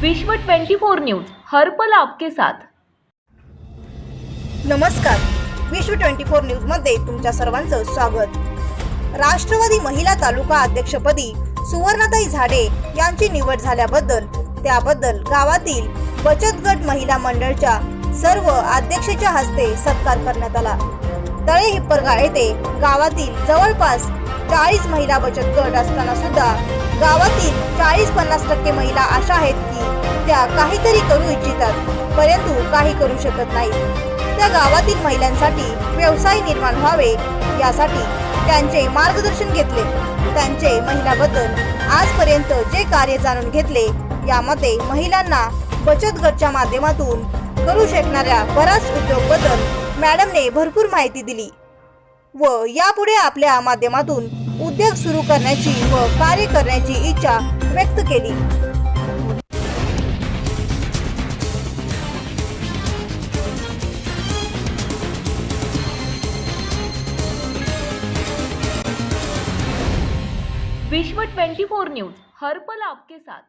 विश्व 24 न्यूज हर्पल आपके साथ. नमस्कार. विश्व ट्वेंटी फोर न्यूजमध्ये तुमच्या सर्वांचं स्वागत. राष्ट्रवादी महिला तालुका अध्यक्षपदी सुवर्णाताई झाडे यांची निवड झाल्याबद्दल त्याबद्दल गावातील बचत गट महिला मंडळच्या सर्व अध्यक्षाच्या हस्ते सत्कार करण्यात आला. तळे हिप्परगा येथे गावातील जवळपास चाळीस महिला बचत गट असताना सुद्धा गावातील चाळीस पन्नास टक्के महिला अशा आहेत की त्या काहीतरी करू इच्छितात परंतु काही करू शकत नाहीत. त्या गावातील महिलांसाठी व्यवसाय निर्माण व्हावे यासाठी त्यांचे मार्गदर्शन घेतले. त्यांचे महिलाबद्दल आजपर्यंत जे कार्य जाणून घेतले यामध्ये महिलांना बचत गटच्या माध्यमातून करू शकणाऱ्या बराच उद्योगबद्दल मॅडमने भरपूर माहिती दिली. व यापुढे आपल्या माध्यमातून उद्योग सुरू करण्याची व कार्य करण्याची इच्छा व्यक्त केली. विश्व 24 न्यूज हर्पल आपके साथ.